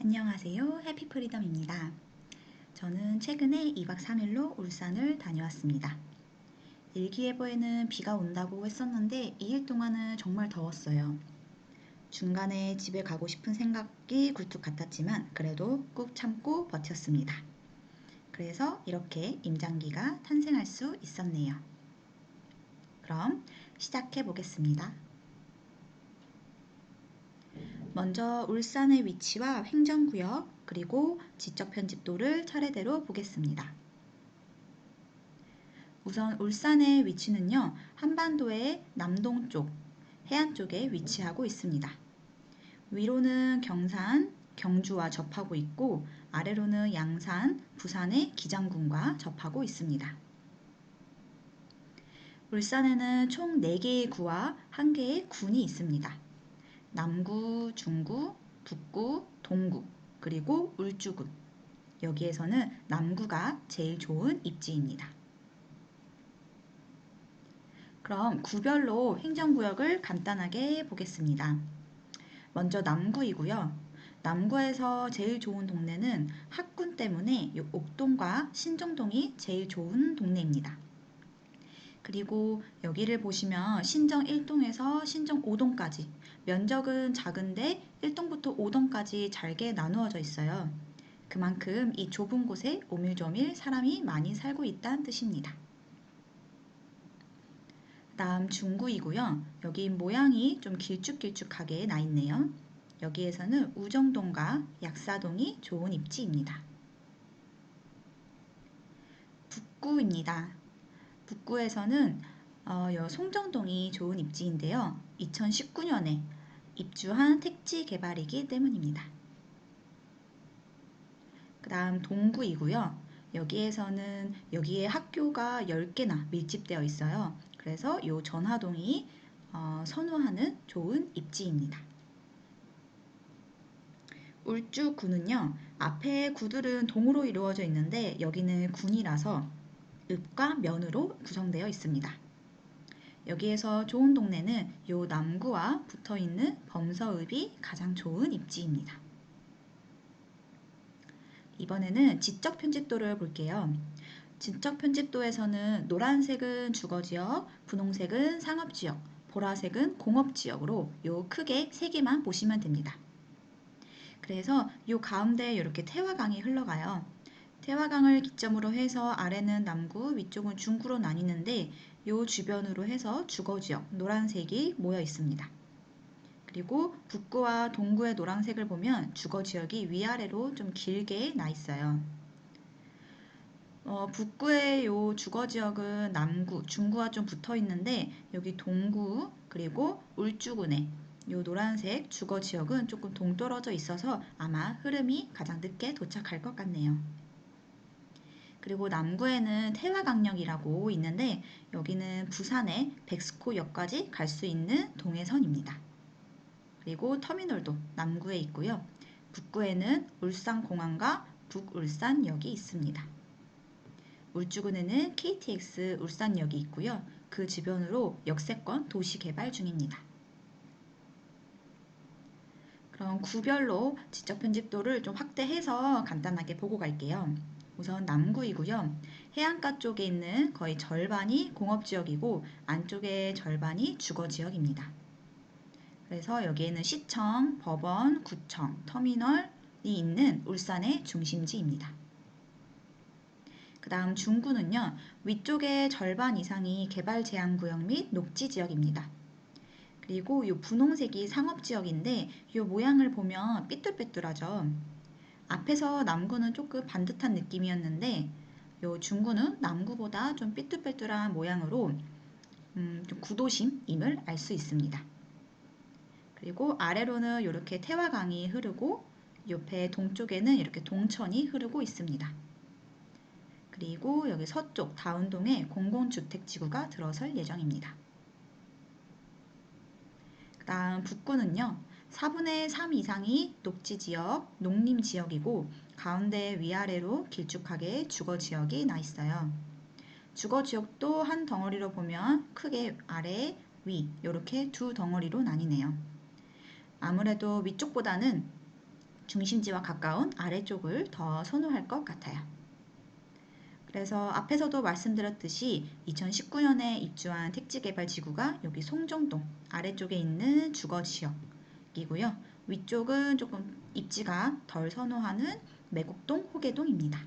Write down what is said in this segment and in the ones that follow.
안녕하세요. 해피프리덤입니다. 저는 최근에 2박 3일로 울산을 다녀왔습니다. 일기예보에는 비가 온다고 했었는데 2일 동안은 정말 더웠어요. 중간에 집에 가고 싶은 생각이 굴뚝 같았지만 그래도 꾹 참고 버텼습니다. 그래서 이렇게 임장기가 탄생할 수 있었네요. 그럼 시작해 보겠습니다. 먼저 울산의 위치와 행정구역 그리고 지적 편집도를 차례대로 보겠습니다. 우선 울산의 위치는요. 한반도의 남동쪽 해안 쪽에 위치하고 있습니다. 위로는 경산, 경주와 접하고 있고 아래로는 양산, 부산의 기장군과 접하고 있습니다. 울산에는 총 4개의 구와 1개의 군이 있습니다. 남구, 중구, 북구, 동구, 그리고 울주군. 여기에서는 남구가 제일 좋은 입지입니다. 그럼 구별로 행정구역을 간단하게 보겠습니다. 먼저 남구이고요. 남구에서 제일 좋은 동네는 학군 때문에 옥동과 신정동이 제일 좋은 동네입니다. 그리고 여기를 보시면 신정 1동에서 신정 5동까지 면적은 작은데 1동부터 5동까지 잘게 나누어져 있어요. 그만큼 이 좁은 곳에 오밀조밀 사람이 많이 살고 있다는 뜻입니다. 다음 중구이고요. 여기 모양이 좀 길쭉길쭉하게 나 있네요. 여기에서는 우정동과 약사동이 좋은 입지입니다. 북구입니다. 북구에서는 어, 송정동이 좋은 입지인데요. 2019년에 입주한 택지 개발이기 때문입니다. 그 다음 동구이고요. 여기에서는 여기에 학교가 10개나 밀집되어 있어요. 그래서 이 전화동이 어, 선호하는 좋은 입지입니다. 울주군은요. 앞에 구들은 동으로 이루어져 있는데 여기는 군이라서 읍과 면으로 구성되어 있습니다. 여기에서 좋은 동네는 요 남구와 붙어 있는 범서읍이 가장 좋은 입지입니다. 이번에는 지적 편집도를 볼게요. 지적 편집도에서는 노란색은 주거지역, 분홍색은 상업지역, 보라색은 공업지역으로 요 크게 세 개만 보시면 됩니다. 그래서 요 가운데 이렇게 태화강이 흘러가요. 태화강을 기점으로 해서 아래는 남구, 위쪽은 중구로 나뉘는데 이 주변으로 해서 주거지역 노란색이 모여 있습니다. 그리고 북구와 동구의 노란색을 보면 주거지역이 위아래로 좀 길게 나 있어요. 어, 북구의 요 주거지역은 남구, 중구와 좀 붙어 있는데 여기 동구 그리고 울주군의 요 노란색 주거 지역은 조금 동떨어져 있어서 아마 흐름이 가장 늦게 도착할 것 같네요. 그리고 남구에는 태화강역이라고 있는데 여기는 부산의 백스코역까지 갈 수 있는 동해선입니다. 그리고 터미널도 남구에 있고요. 북구에는 울산공항과 북울산역이 있습니다. 울주군에는 KTX 울산역이 있고요. 그 주변으로 역세권 도시 개발 중입니다. 그럼 구별로 지적 편집도를 좀 확대해서 간단하게 보고 갈게요. 우선 남구이고요. 해안가 쪽에 있는 거의 절반이 공업지역이고 안쪽의 절반이 주거지역입니다. 그래서 여기에는 시청, 법원, 구청, 터미널이 있는 울산의 중심지입니다. 그 다음 중구는요. 위쪽의 절반 이상이 개발 제한 구역 및 녹지 지역입니다. 그리고 이 분홍색이 상업지역인데 이 모양을 보면 삐뚤빼뚤하죠. 앞에서 남구는 조금 반듯한 느낌이었는데 요 중구는 남구보다 좀 삐뚤빼뚤한 모양으로 음, 좀 구도심임을 알 수 있습니다. 그리고 아래로는 이렇게 태화강이 흐르고 옆에 동쪽에는 이렇게 동천이 흐르고 있습니다. 그리고 여기 서쪽 다운동에 공공주택지구가 들어설 예정입니다. 그 다음 북구는요. 4분의 3 이상이 녹지지역, 농림지역이고 가운데 위아래로 길쭉하게 주거지역이 나 있어요. 주거지역도 한 덩어리로 보면 크게 아래, 위 이렇게 두 덩어리로 나뉘네요. 아무래도 위쪽보다는 중심지와 가까운 아래쪽을 더 선호할 것 같아요. 그래서 앞에서도 말씀드렸듯이 2019년에 입주한 택지개발지구가 여기 송정동 아래쪽에 있는 주거지역 이고요. 위쪽은 조금 입지가 덜 선호하는 매곡동, 호계동입니다.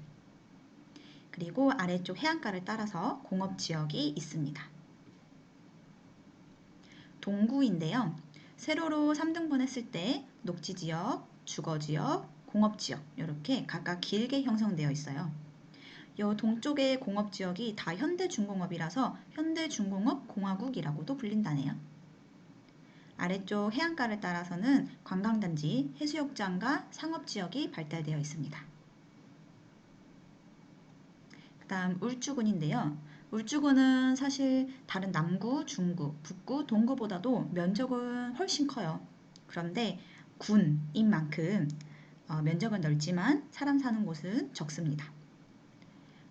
그리고 아래쪽 해안가를 따라서 공업지역이 있습니다. 동구인데요. 세로로 3등분 했을 때 녹지지역, 주거지역, 공업지역 이렇게 각각 길게 형성되어 있어요. 이 동쪽의 공업지역이 다 현대중공업이라서 현대중공업 공화국이라고도 불린다네요. 아래쪽 해안가를 따라서는 관광단지, 해수욕장과 상업지역이 발달되어 있습니다. 그 다음 울주군인데요. 울주군은 사실 다른 남구, 중구, 북구, 동구보다도 면적은 훨씬 커요. 그런데 군인 만큼 어, 면적은 넓지만 사람 사는 곳은 적습니다.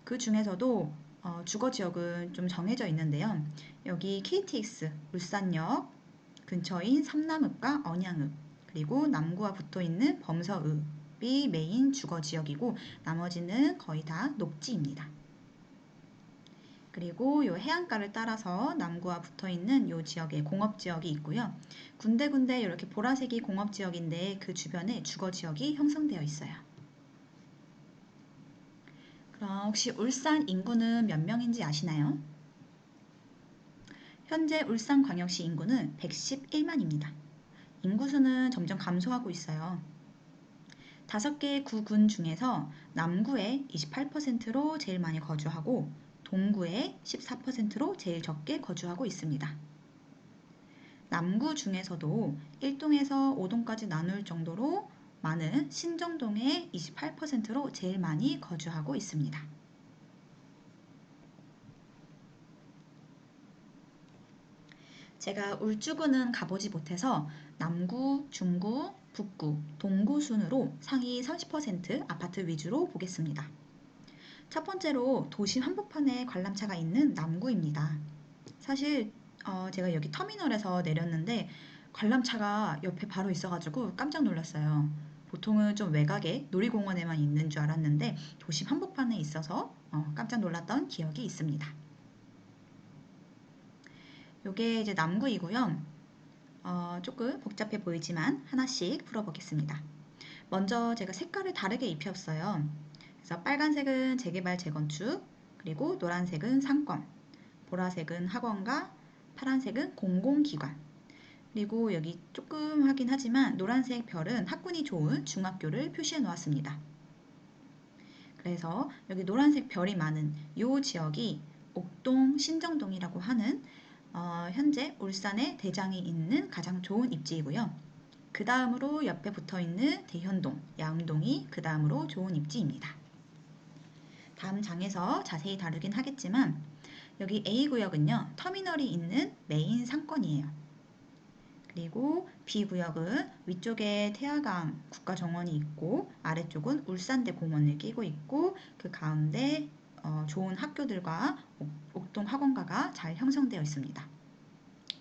그 중에서도 어, 주거 지역은 좀 정해져 있는데요. 여기 KTX 울산역 근처인 삼남읍과 언양읍 그리고 남구와 붙어 있는 범서읍이 메인 주거 지역이고 나머지는 거의 다 녹지입니다. 그리고 이 해안가를 따라서 남구와 붙어 있는 이 지역에 공업 지역이 있고요. 군데군데 이렇게 보라색이 공업 지역인데 그 주변에 주거 지역이 형성되어 있어요. 그럼 혹시 울산 인구는 몇 명인지 아시나요? 현재 울산광역시 인구는 111만입니다. 인구수는 점점 감소하고 있어요. 다섯 개 구군 중에서 남구에 28%로 제일 많이 거주하고 동구에 14%로 제일 적게 거주하고 있습니다. 남구 중에서도 1동에서 5동까지 나눌 정도로 많은 신정동에 28%로 제일 많이 거주하고 있습니다. 제가 울주군은 가보지 못해서 남구, 중구, 북구, 동구 순으로 상위 30% 아파트 위주로 보겠습니다. 첫 번째로 도심 한복판에 관람차가 있는 남구입니다. 사실 어, 제가 여기 터미널에서 내렸는데 관람차가 옆에 바로 있어가지고 깜짝 놀랐어요. 보통은 좀 외곽에 놀이공원에만 있는 줄 알았는데 도심 한복판에 있어서 어, 깜짝 놀랐던 기억이 있습니다. 이게 이제 남구이고요. 어, 조금 복잡해 보이지만 하나씩 풀어보겠습니다. 먼저 제가 색깔을 다르게 입혔어요. 그래서 빨간색은 재개발 재건축, 그리고 노란색은 상권, 보라색은 학원과 파란색은 공공기관, 그리고 여기 조금 하긴 하지만 노란색 별은 학군이 좋은 중학교를 표시해 놓았습니다. 그래서 여기 노란색 별이 많은 이 지역이 옥동 신정동이라고 하는 어, 현재 울산에 대장이 있는 가장 좋은 입지이고요. 그 다음으로 옆에 붙어 있는 대현동, 야음동이 그 다음으로 좋은 입지입니다. 다음 장에서 자세히 다루긴 하겠지만 여기 A구역은요. 터미널이 있는 메인 상권이에요. 그리고 B구역은 위쪽에 태화강 국가정원이 있고 아래쪽은 울산대 공원을 끼고 있고 그 가운데 어, 좋은 학교들과 옥동 학원가가 잘 형성되어 있습니다.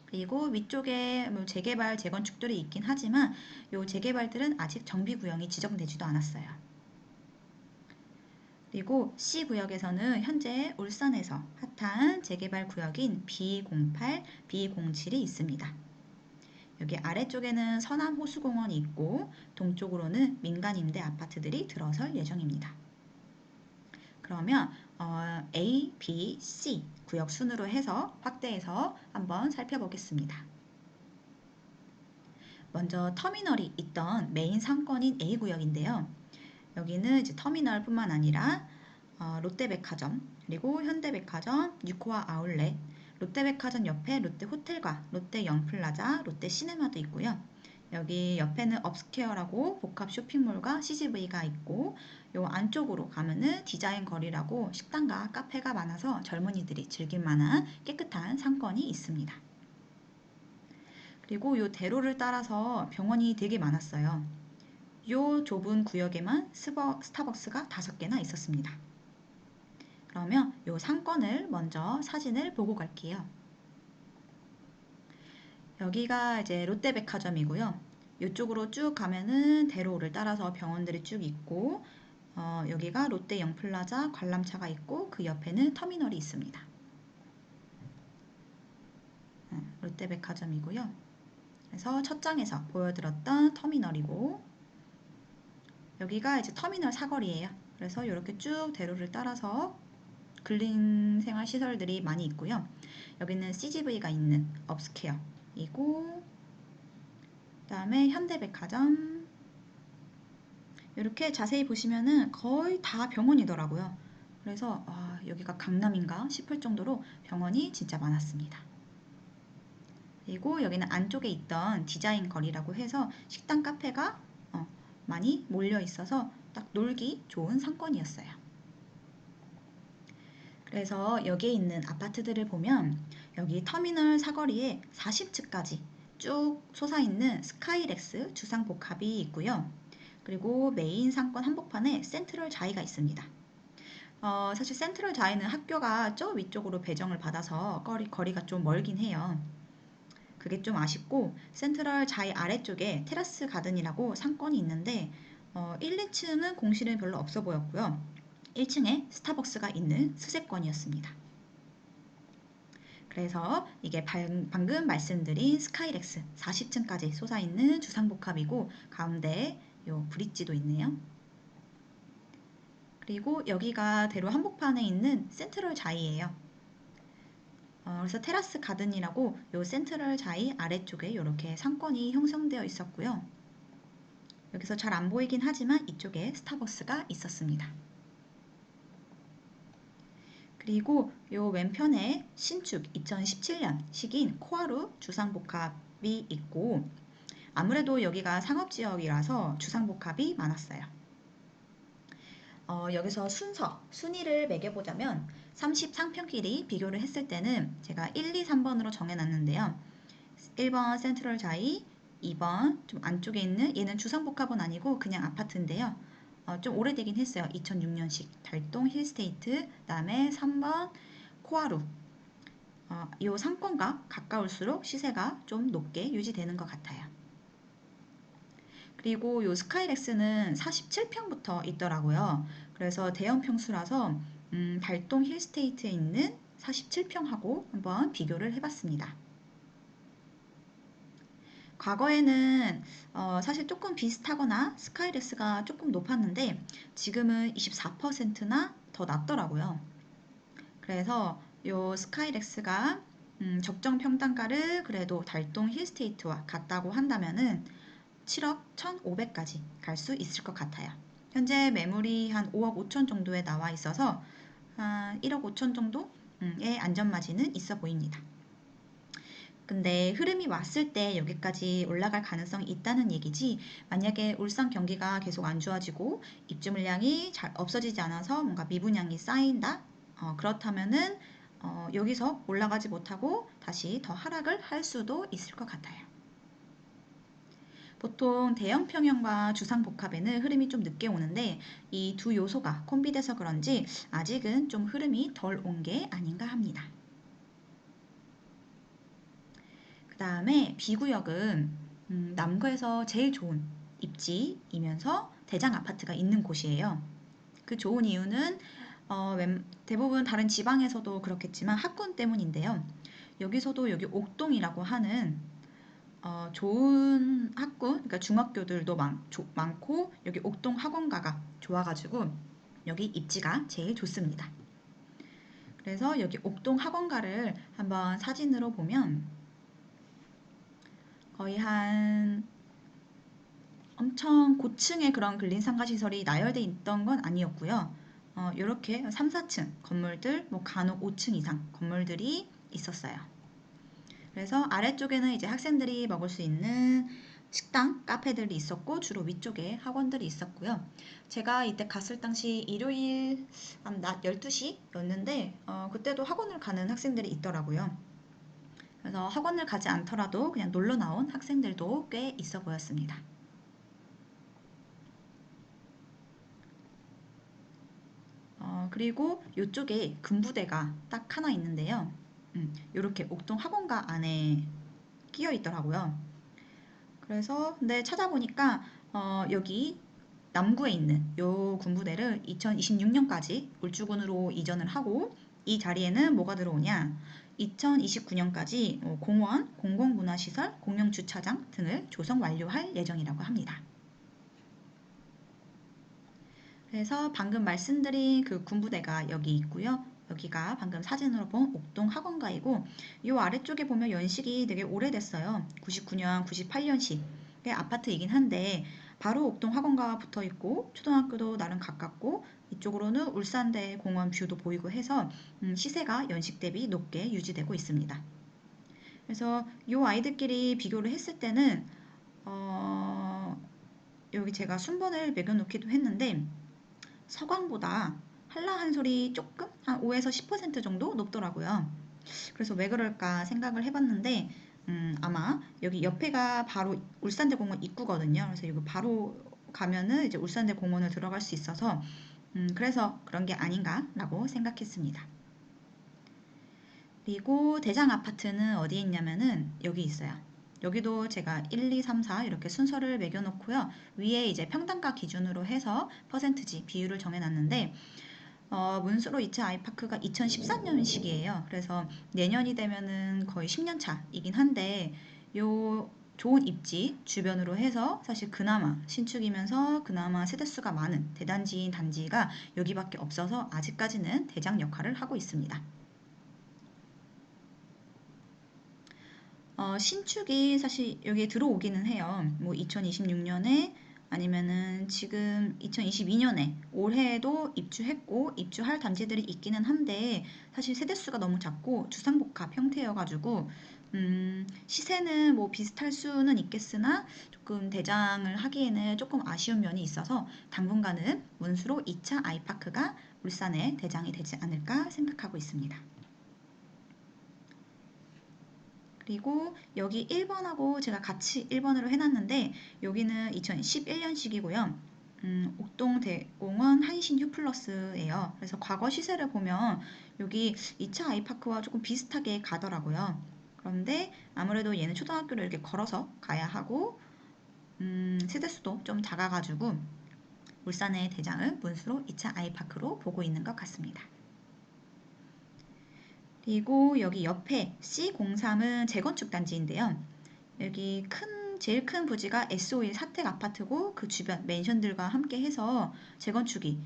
그리고 위쪽에 뭐 재개발, 재건축들이 있긴 하지만 이 재개발들은 아직 정비구역이 지정되지도 않았어요. 그리고 C구역에서는 현재 울산에서 핫한 재개발 구역인 B08, B07이 있습니다. 여기 아래쪽에는 서남 호수공원이 있고 동쪽으로는 민간 임대 아파트들이 들어설 예정입니다. 그러면 어, A, B, C 구역 순으로 해서 확대해서 한번 살펴보겠습니다. 먼저 터미널이 있던 메인 상권인 A구역인데요. 여기는 이제 터미널뿐만 아니라 어, 롯데백화점 그리고 현대백화점, 뉴코아 아울렛, 롯데백화점 옆에 롯데호텔과 롯데 영플라자, 롯데 시네마도 있고요. 여기 옆에는 업스케어라고 복합 쇼핑몰과 CGV가 있고 요 안쪽으로 가면은 디자인 거리라고 식당과 카페가 많아서 젊은이들이 즐길 만한 깨끗한 상권이 있습니다. 그리고 요 대로를 따라서 병원이 되게 많았어요. 요 좁은 구역에만 스버, 스타벅스가 다섯 개나 있었습니다. 그러면 요 상권을 먼저 사진을 보고 갈게요. 여기가 이제 롯데백화점이고요. 이쪽으로 쭉 가면은 대로를 따라서 병원들이 쭉 있고 어, 여기가 롯데 영플라자 관람차가 있고 그 옆에는 터미널이 있습니다. 네, 롯데백화점이고요. 그래서 첫 장에서 보여드렸던 터미널이고 여기가 이제 터미널 사거리예요. 그래서 이렇게 쭉 대로를 따라서 근린 생활 시설들이 많이 있고요. 여기는 CGV가 있는 업스케어 이고 그 다음에 현대백화점 이렇게 자세히 보시면은 거의 다 병원이더라고요. 그래서 아, 여기가 강남인가 싶을 정도로 병원이 진짜 많았습니다. 그리고 여기는 안쪽에 있던 디자인 거리라고 해서 식당 카페가 어, 많이 몰려 있어서 딱 놀기 좋은 상권이었어요. 그래서 여기에 있는 아파트들을 보면 여기 터미널 사거리에 40층까지 쭉 솟아있는 스카이렉스 주상복합이 있고요. 그리고 메인 상권 한복판에 센트럴 자이가 있습니다. 어, 사실 센트럴 자이는 학교가 저 위쪽으로 배정을 받아서 거리, 거리가 좀 멀긴 해요. 그게 좀 아쉽고 센트럴 자이 아래쪽에 테라스 가든이라고 상권이 있는데 어, 1, 2층은 공실은 별로 없어 보였고요. 1층에 스타벅스가 있는 수세권이었습니다. 그래서 이게 방금 말씀드린 스카이렉스 40층까지 솟아있는 주상복합이고 가운데 요 브릿지도 있네요. 그리고 여기가 대로 한복판에 있는 센트럴 자이예요. 어, 그래서 테라스 가든이라고 요 센트럴 자이 아래쪽에 이렇게 상권이 형성되어 있었고요. 여기서 잘 안 보이긴 하지만 이쪽에 스타벅스가 있었습니다. 그리고 요 왼편에 신축 2017년 식인 코하루 주상복합이 있고 아무래도 여기가 상업지역이라서 주상복합이 많았어요. 어, 여기서 순서, 순위를 매겨보자면 33평끼리 비교를 했을 때는 제가 1, 2, 3번으로 정해놨는데요. 1번 센트럴 자이, 2번 좀 안쪽에 있는 얘는 주상복합은 아니고 그냥 아파트인데요. 어, 좀 오래되긴 했어요. 2006년식 달동 힐스테이트 그다음에 3번 코아루 어, 이 상권과 가까울수록 시세가 좀 높게 유지되는 것 같아요. 그리고 이 스카이렉스는 47평부터 있더라고요. 그래서 대형 평수라서 음, 달동 힐스테이트에 있는 47평하고 한번 비교를 해봤습니다. 과거에는 어, 사실 조금 비슷하거나 스카이렉스가 조금 높았는데 지금은 24%나 더 낮더라고요. 그래서 요 스카이렉스가 음, 적정 평단가를 그래도 달동 힐스테이트와 같다고 한다면은 7억 1,500까지 갈 수 있을 것 같아요. 현재 매물이 한 5억 5천 정도에 나와 있어서 한 1억 5천 정도의 안전마진은 있어 보입니다. 근데 흐름이 왔을 때 여기까지 올라갈 가능성이 있다는 얘기지 만약에 울산 경기가 계속 안 좋아지고 입주 물량이 잘 없어지지 않아서 뭔가 미분양이 쌓인다 어, 그렇다면은 어, 여기서 올라가지 못하고 다시 더 하락을 할 수도 있을 것 같아요. 보통 대형 평형과 주상 복합에는 흐름이 좀 늦게 오는데 이 두 요소가 콤비돼서 그런지 아직은 좀 흐름이 덜 온 게 아닌가 합니다. 다음에 B구역은 음, 남구에서 제일 좋은 입지이면서 대장 아파트가 있는 곳이에요. 그 좋은 이유는 어, 대부분 다른 지방에서도 그렇겠지만 학군 때문인데요. 여기서도 여기 옥동이라고 하는 어, 좋은 학군, 그러니까 중학교들도 많, 조, 많고 여기 옥동 학원가가 좋아가지고 여기 입지가 제일 좋습니다. 그래서 여기 옥동 학원가를 한번 사진으로 보면 거의 한 엄청 고층의 그런 근린 상가 시설이 나열돼 있던 건 아니었고요. 어, 이렇게 3, 4층 건물들, 뭐 간혹 5층 이상 건물들이 있었어요. 그래서 아래쪽에는 이제 학생들이 먹을 수 있는 식당, 카페들이 있었고 주로 위쪽에 학원들이 있었고요. 제가 이때 갔을 당시 일요일 낮 12시였는데 어, 그때도 학원을 가는 학생들이 있더라고요. 그래서 학원을 가지 않더라도 그냥 놀러 나온 학생들도 꽤 있어 보였습니다. 어, 그리고 이쪽에 금부대가 딱 하나 있는데요. 음, 이렇게 옥동 학원가 안에 끼어 있더라고요. 그래서 근데 찾아보니까 어, 여기 남구에 있는 요 군부대를 2026년까지 울주군으로 이전을 하고 이 자리에는 뭐가 들어오냐? 2029년까지 어, 공원, 공공문화시설, 공영주차장 등을 조성 완료할 예정이라고 합니다. 그래서 방금 말씀드린 그 군부대가 여기 있고요. 여기가 방금 사진으로 본 옥동 학원가이고 이 아래쪽에 보면 연식이 되게 오래됐어요. 99년, 98년식 의 아파트이긴 한데 바로 옥동 학원가와 붙어 있고 초등학교도 나름 가깝고 이쪽으로는 울산대 공원 뷰도 보이고 해서 음, 시세가 연식 대비 높게 유지되고 있습니다. 그래서 이 아이들끼리 비교를 했을 때는 어, 여기 제가 순번을 매겨놓기도 했는데 서광보다 한라 한솔이 조금 한 5에서 10% 정도 높더라고요. 그래서 왜 그럴까 생각을 해봤는데 음, 아마 여기 옆에가 바로 울산대 공원 입구거든요. 그래서 이거 바로 가면은 이제 울산대 공원을 들어갈 수 있어서 음, 그래서 그런 게 아닌가라고 생각했습니다. 그리고 대장 아파트는 어디에 있냐면은 여기 있어요. 여기도 제가 1, 2, 3, 4 이렇게 순서를 매겨놓고요. 위에 이제 평당가 기준으로 해서 퍼센트지 비율을 정해놨는데 어, 문수로 2차 아이파크가 2013년식이에요. 그래서 내년이 되면은 거의 10년 차이긴 한데 요 좋은 입지 주변으로 해서 사실 그나마 신축이면서 그나마 세대수가 많은 대단지인 단지가 여기밖에 없어서 아직까지는 대장 역할을 하고 있습니다. 어, 신축이 사실 여기에 들어오기는 해요. 뭐 2026년에 아니면은 지금 2022년에 올해에도 입주했고 입주할 단지들이 있기는 한데 사실 세대수가 너무 작고 주상복합 형태여가지고 음, 시세는 뭐 비슷할 수는 있겠으나 조금 대장을 하기에는 조금 아쉬운 면이 있어서 당분간은 문수로 2차 아이파크가 울산의 대장이 되지 않을까 생각하고 있습니다. 그리고 여기 1번하고 제가 같이 1번으로 해놨는데 여기는 2011년식이고요. 음, 옥동대공원 한신 휴플러스예요. 그래서 과거 시세를 보면 여기 2차 아이파크와 조금 비슷하게 가더라고요. 그런데 아무래도 얘는 초등학교를 이렇게 걸어서 가야 하고 음, 세대수도 좀 작아가지고 울산의 대장을 문수로 2차 아이파크로 보고 있는 것 같습니다. 그리고 여기 옆에 C03은 재건축 단지인데요. 여기 큰 제일 큰 부지가 SO일 사택 아파트고 그 주변 맨션들과 함께 해서 재건축이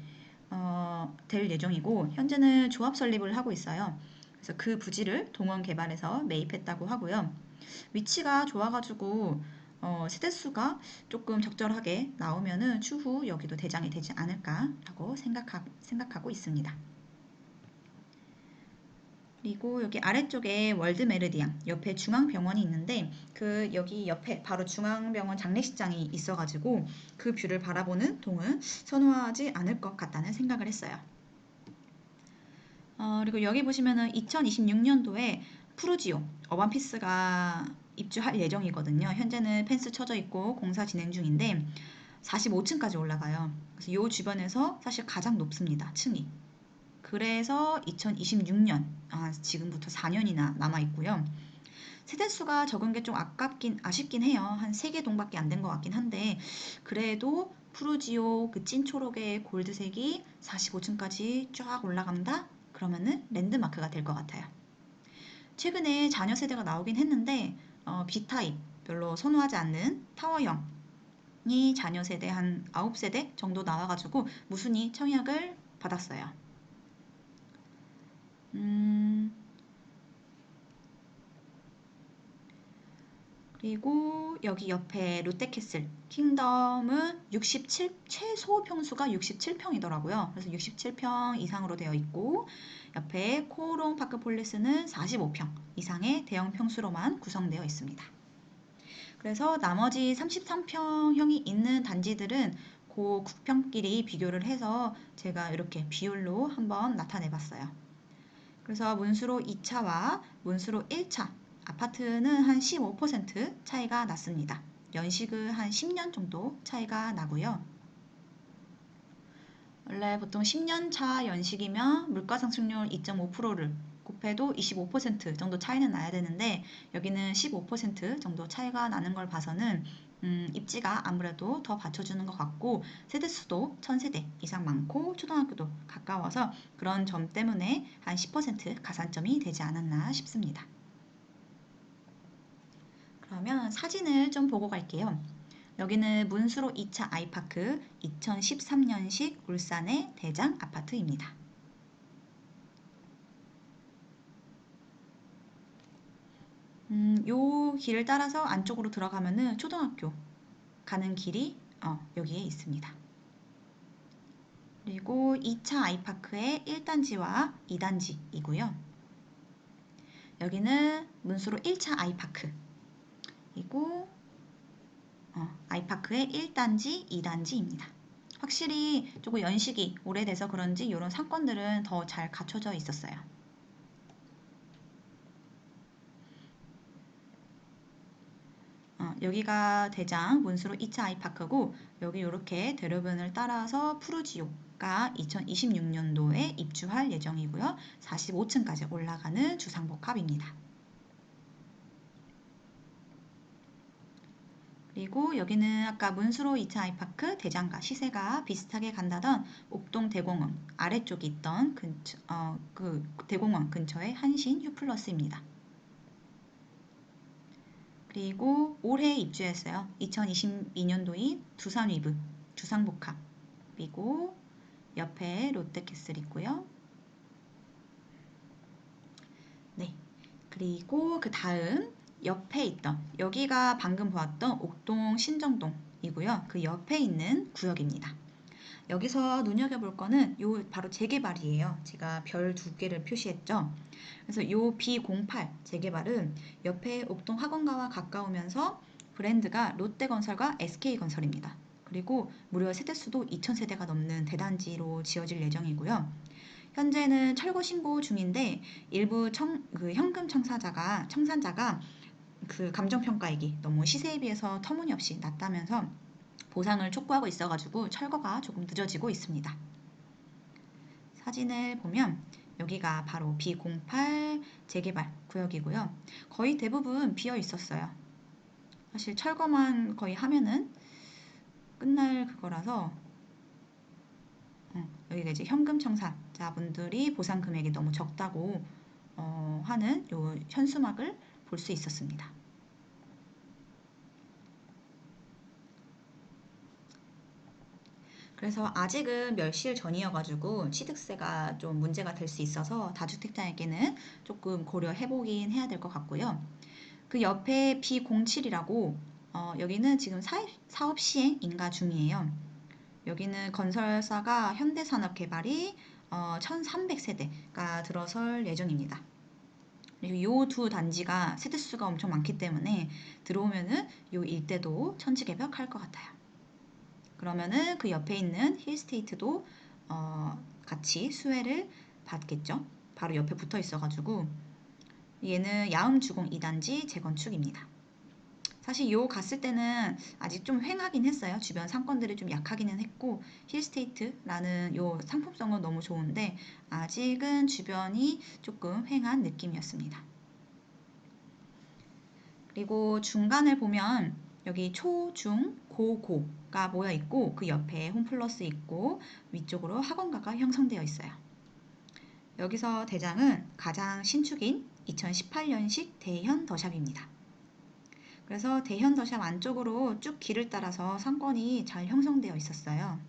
어, 될 예정이고 현재는 조합 설립을 하고 있어요. 그래서 그 부지를 동원 개발해서 매입했다고 하고요. 위치가 좋아가지고 어, 세대수가 조금 적절하게 나오면은 추후 여기도 대장이 되지 않을까라고 생각하, 생각하고 있습니다. 그리고 여기 아래쪽에 월드 메르디안 옆에 중앙병원이 있는데 그 여기 옆에 바로 중앙병원 장례식장이 있어가지고 그 뷰를 바라보는 동은 선호하지 않을 것 같다는 생각을 했어요. 어, 그리고 여기 보시면은 2026년도에 푸르지오 어반피스가 입주할 예정이거든요. 현재는 펜스 쳐져 있고 공사 진행 중인데 45층까지 올라가요. 그래서 이 주변에서 사실 가장 높습니다. 층이. 그래서 2026년, 아, 지금부터 4년이나 남아 있고요. 세대수가 적은 게 좀 아깝긴, 아쉽긴 해요. 한 3개 동밖에 안 된 것 같긴 한데, 그래도 푸르지오 그 찐 초록의 골드색이 45층까지 쫙 올라간다? 그러면은 랜드마크가 될 것 같아요. 최근에 자녀 세대가 나오긴 했는데, 어, B타입, 별로 선호하지 않는 타워형이 자녀 세대 한 9세대 정도 나와가지고 무순히 청약을 받았어요. 음, 그리고 여기 옆에 롯데캐슬 킹덤은 67 최소 평수가 67평이더라고요. 그래서 67평 이상으로 되어 있고 옆에 코오롱 파크폴리스는 45평 이상의 대형 평수로만 구성되어 있습니다. 그래서 나머지 33평형이 있는 단지들은 그 국평끼리 비교를 해서 제가 이렇게 비율로 한번 나타내 봤어요. 그래서 문수로 2차와 문수로 1차 아파트는 한 15% 차이가 났습니다. 연식은 한 10년 정도 차이가 나고요. 원래 보통 10년 차 연식이면 물가 상승률 2.5%를 곱해도 25% 정도 차이는 나야 되는데 여기는 15% 정도 차이가 나는 걸 봐서는 음, 입지가 아무래도 더 받쳐주는 것 같고 세대수도 1000세대 이상 많고 초등학교도 가까워서 그런 점 때문에 한 10% 가산점이 되지 않았나 싶습니다. 그러면 사진을 좀 보고 갈게요. 여기는 문수로 2차 아이파크 2013년식 울산의 대장 아파트입니다. 음, 요 길을 따라서 안쪽으로 들어가면은 초등학교 가는 길이 어, 여기에 있습니다. 그리고 2차 아이파크의 1단지와 2단지이고요. 여기는 문수로 1차 아이파크 이고 어, 아이파크의 1단지, 2단지입니다. 확실히 조금 연식이 오래돼서 그런지 이런 상권들은 더 잘 갖춰져 있었어요. 어, 여기가 대장 문수로 2차 아이파크고 여기 이렇게 대로변을 따라서 푸르지오가 2026년도에 입주할 예정이고요. 45층까지 올라가는 주상복합입니다. 그리고 여기는 아까 문수로 2차 아이파크 대장가 시세가 비슷하게 간다던 옥동 대공원 아래쪽에 있던 근처, 어, 그 대공원 근처의 한신 휴플러스입니다. 그리고 올해 입주했어요. 2022년도인 두산 위브 주상복합 그리고 옆에 롯데캐슬 있고요. 네. 그리고 그 다음 옆에 있던 여기가 방금 보았던 옥동 신정동이고요. 그 옆에 있는 구역입니다. 여기서 눈여겨볼 거는 요 바로 재개발이에요. 제가 별 두 개를 표시했죠. 그래서 요 B08 재개발은 옆에 옥동 학원가와 가까우면서 브랜드가 롯데건설과 SK건설입니다. 그리고 무려 세대수도 2,000세대가 넘는 대단지로 지어질 예정이고요. 현재는 철거 신고 중인데 일부 청, 그 현금 청사자가 청산자가 그 감정평가액이 너무 시세에 비해서 터무니없이 낮다면서 보상을 촉구하고 있어가지고 철거가 조금 늦어지고 있습니다. 사진을 보면 여기가 바로 B08 재개발 구역이고요. 거의 대부분 비어 있었어요. 사실 철거만 거의 하면은 끝날 그거라서 어, 여기가 이제 현금 청사자분들이 보상 금액이 너무 적다고 어, 하는 요 현수막을 볼 수 있었습니다. 그래서 아직은 멸실 전이어가지고 취득세가 좀 문제가 될 수 있어서 다주택자에게는 조금 고려해보긴 해야 될 것 같고요. 그 옆에 B07이라고 어, 여기는 지금 사업, 사업 시행 인가 중이에요. 여기는 건설사가 현대산업개발이 어, 1300세대가 들어설 예정입니다. 그리고 이두 단지가 세대수가 엄청 많기 때문에 들어오면은 이 일대도 천지개벽할 것 같아요. 그러면은 그 옆에 있는 힐스테이트도 어, 같이 수혜를 받겠죠. 바로 옆에 붙어 있어가지고 얘는 야음주공 2단지 재건축입니다. 사실 요 갔을 때는 아직 좀 횡하긴 했어요. 주변 상권들이 좀 약하기는 했고 힐스테이트라는 요 상품성은 너무 좋은데 아직은 주변이 조금 횡한 느낌이었습니다. 그리고 중간을 보면 여기 초, 중, 고, 고가 모여 있고 그 옆에 홈플러스 있고 위쪽으로 학원가가 형성되어 있어요. 여기서 대장은 가장 신축인 2018년식 대현 더샵입니다. 그래서 대현 더샵 안쪽으로 쭉 길을 따라서 상권이 잘 형성되어 있었어요.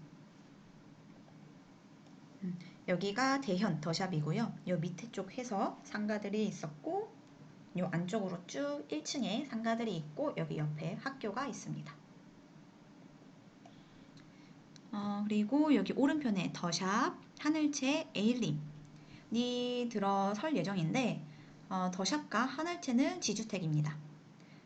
음, 여기가 대현 더샵이고요. 요 밑에 쪽 해서 상가들이 있었고 요 안쪽으로 쭉 1층에 상가들이 있고 여기 옆에 학교가 있습니다. 어, 그리고 여기 오른편에 더샵, 하늘채, 에일림이 들어설 예정인데 어, 더샵과 하늘채는 지주택입니다.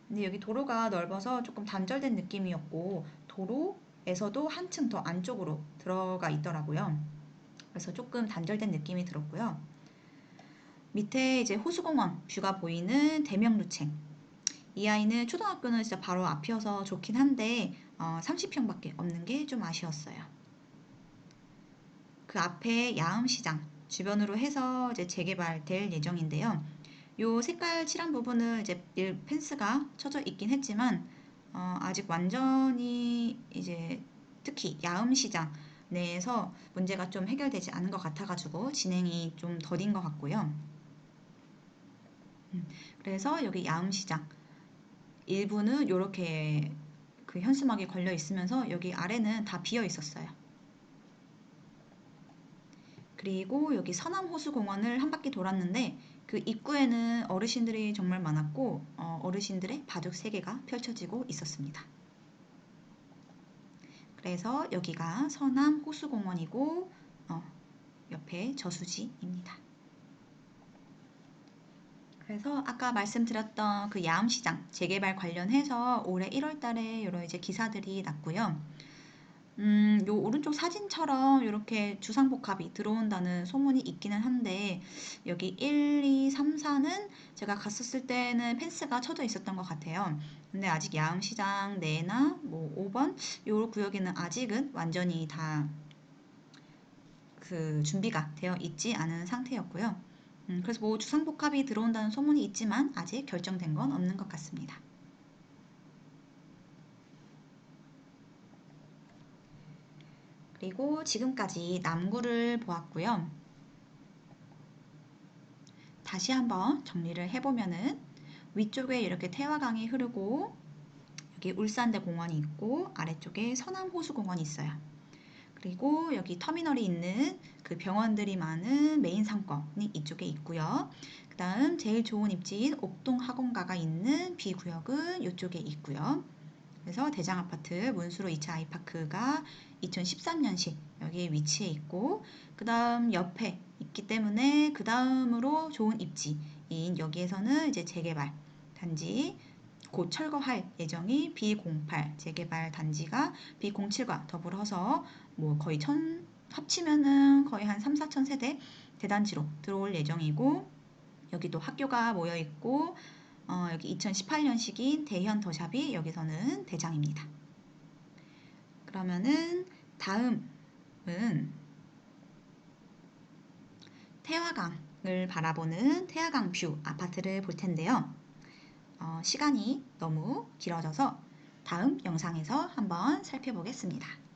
근데 여기 도로가 넓어서 조금 단절된 느낌이었고 도로에서도 한층 더 안쪽으로 들어가 있더라고요. 그래서 조금 단절된 느낌이 들었고요. 밑에 이제 호수공원 뷰가 보이는 대명루첸 이 아이는 초등학교는 진짜 바로 앞이어서 좋긴 한데 어, 30평밖에 없는 게 좀 아쉬웠어요. 그 앞에 야음시장 주변으로 해서 이제 재개발될 예정인데요. 요 색깔 칠한 부분은 이제 펜스가 쳐져 있긴 했지만 어, 아직 완전히 이제 특히 야음시장 내에서 문제가 좀 해결되지 않은 것 같아가지고 진행이 좀 더딘 것 같고요. 음, 그래서 여기 야음시장 일부는 이렇게 그 현수막이 걸려 있으면서 여기 아래는 다 비어 있었어요. 그리고 여기 서남호수공원을 한 바퀴 돌았는데 그 입구에는 어르신들이 정말 많았고 어, 어르신들의 바둑 세계가 펼쳐지고 있었습니다. 그래서 여기가 서남호수공원이고 어, 옆에 저수지입니다. 그래서 아까 말씀드렸던 그 야암시장 재개발 관련해서 올해 1월 달에 여러 이제 기사들이 났고요. 음, 요 오른쪽 사진처럼 이렇게 주상복합이 들어온다는 소문이 있기는 한데 여기 1, 2, 3, 4는 제가 갔었을 때는 펜스가 쳐져 있었던 것 같아요. 근데 아직 야음시장 내나 뭐 5번 요 구역에는 아직은 완전히 다 그 준비가 되어 있지 않은 상태였고요. 음, 그래서 뭐 주상복합이 들어온다는 소문이 있지만 아직 결정된 건 없는 것 같습니다. 그리고 지금까지 남구를 보았고요. 다시 한번 정리를 해보면은 위쪽에 이렇게 태화강이 흐르고 여기 울산대 공원이 있고 아래쪽에 서남호수공원이 있어요. 그리고 여기 터미널이 있는 그 병원들이 많은 메인 상권이 이쪽에 있고요. 그 다음 제일 좋은 입지인 옥동 학원가가 있는 B구역은 이쪽에 있고요. 그래서 대장 아파트 문수로 2차 아이파크가 2013년식 여기에 위치해 있고 그 다음 옆에 있기 때문에 그 다음으로 좋은 입지인 여기에서는 이제 재개발 단지 곧 철거할 예정이 B08 재개발 단지가 B07과 더불어서 뭐 거의 천 합치면은 거의 한 3, 4천 세대 대단지로 들어올 예정이고 여기도 학교가 모여 있고 어, 여기 2018년식인 대현 더샵이 여기서는 대장입니다. 그러면은 다음은 태화강을 바라보는 태화강 뷰 아파트를 볼 텐데요. 어, 시간이 너무 길어져서 다음 영상에서 한번 살펴보겠습니다.